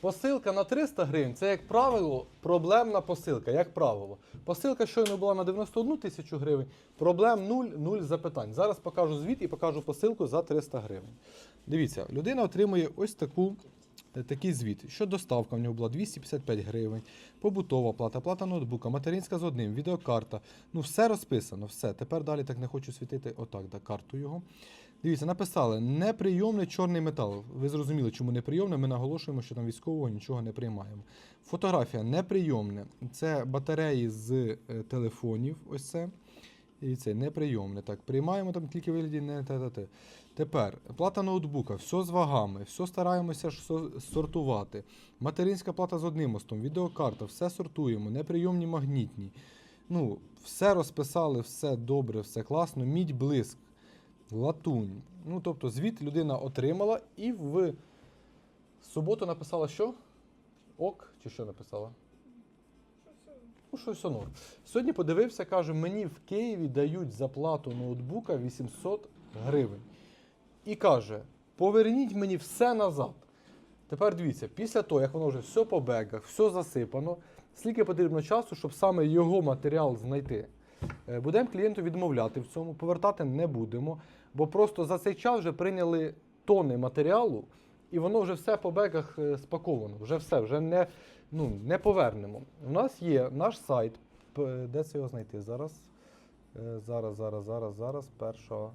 Посилка на 300 гривень це, як правило, проблемна посилка, як правило. Посилка щойно була на 91 тисячу гривень, проблем 0, 0 запитань. Зараз покажу звіт і покажу посилку за 300 гривень. Дивіться, людина отримує ось таку, е, такий звіт. Що доставка в нього була 255 гривень, побутова плата, плата ноутбука, материнська з одним, відеокарта. Ну, все розписано, все. Тепер далі так не хочу світити отак, да, карту його. Дивіться, написали неприйомний чорний метал. Ви зрозуміли, чому неприйомний. Ми наголошуємо, що там військового нічого не приймаємо. Фотографія неприйомне. Це батареї з е, телефонів. Ось це. І це неприйомне. Так, приймаємо там тільки вигляді не те. Тепер плата ноутбука, все з вагами, все стараємося сортувати. Материнська плата з одним мостом, відеокарта, все сортуємо, неприйомні магнітні. Ну, все розписали, все добре, все класно. Мідь блиск, латунь. Ну, тобто, звіт людина отримала і в суботу написала що? Ок, чи що написала? Ну, що все норм. Сьогодні подивився, каже, мені в Києві дають за плату ноутбука 800 гривень. І каже: поверніть мені все назад. Тепер дивіться, після того, як воно вже все по бегах, все засипано, скільки потрібно часу, щоб саме його матеріал знайти. Е, Будемо клієнту відмовляти в цьому, повертати не будемо, бо просто за цей час вже прийняли тони матеріалу, і воно вже все по беках е, спаковано. Вже все, вже не, ну, не повернемо. У нас є наш сайт. Де це його знайти? Зараз. Е, Зараз, зараз, зараз, зараз. Перша.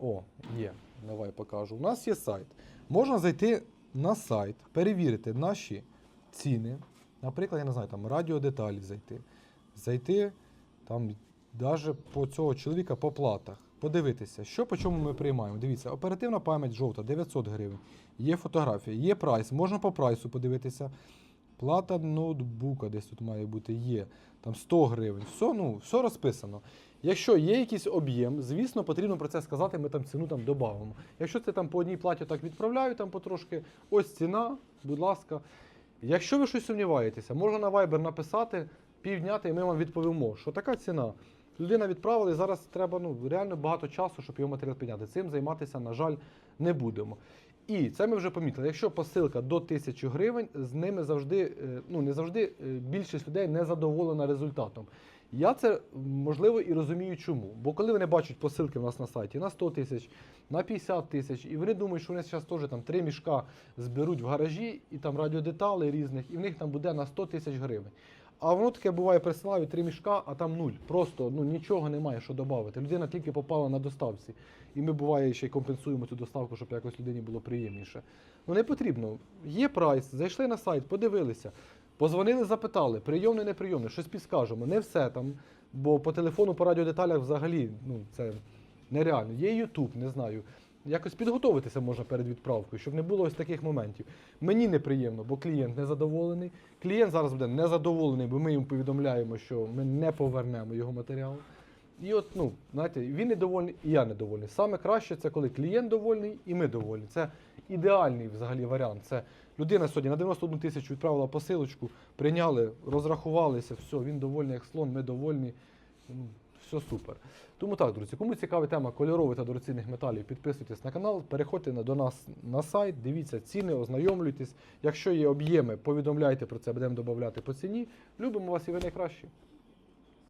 О, є. Давай покажу. У нас є сайт. Можна зайти на сайт, перевірити наші ціни. Наприклад, я не знаю, там радіодеталі зайти. Зайти там навіть по цього чоловіка по платах. Подивитися, що по чому ми приймаємо. Дивіться, оперативна пам'ять жовта 900 гривень. Є фотографія, є прайс, можна по прайсу подивитися. Плата ноутбука десь тут має бути, є. Там 100 гривень. Все, ну, все розписано. Якщо є якийсь об'єм, звісно, потрібно про це сказати, ми там ціну там додамо. Якщо це там по одній платі так відправляю, там потрошки, ось ціна, будь ласка. Якщо ви щось сумніваєтеся, можна на Viber написати півдня, і ми вам відповімо, що така ціна. Людина відправила, і зараз треба ну, реально багато часу, щоб його матеріал підняти. Цим займатися, на жаль, не будемо. І це ми вже помітили. Якщо посилка до 1000 гривень, з ними завжди, е, ну не завжди е, більшість людей не задоволена результатом. Я це можливо і розумію, чому. Бо коли вони бачать посилки в нас на сайті на 100 тисяч, на 50 тисяч, і вони думають, що вони зараз теж там три мішка зберуть в гаражі, і там радіодеталей різних, і в них там буде на 100 тисяч гривень. А воно таке буває, присилають три мішка, а там нуль. Просто ну нічого немає, що додати. Людина тільки попала на доставці. І ми буває ще й компенсуємо цю доставку, щоб якось людині було приємніше. Ну не потрібно. Є прайс, зайшли на сайт, подивилися, позвонили, запитали, прийомне, неприйомне, щось підскажемо. Не все там. Бо по телефону, по радіодеталях взагалі ну, це нереально. Є YouTube, не знаю. Якось підготуватися можна перед відправкою, щоб не було ось таких моментів. Мені неприємно, бо клієнт незадоволений. Клієнт зараз буде незадоволений, бо ми йому повідомляємо, що ми не повернемо його матеріал. І от, ну, знаєте, він недовольний, і я недовольний. Саме краще це коли клієнт довольний і ми довольні. Це ідеальний взагалі варіант. Це людина сьогодні на 91 тисячу відправила посилочку, прийняли, розрахувалися, все, він довольний як слон, ми довольні. Все супер. Тому так, друзі, кому цікава тема кольорових та дорогоцінних металів, підписуйтесь на канал, переходьте до нас на сайт, дивіться ціни, ознайомлюйтесь. Якщо є об'єми, повідомляйте про це, будемо додати по ціні. Любимо вас і ви найкращі.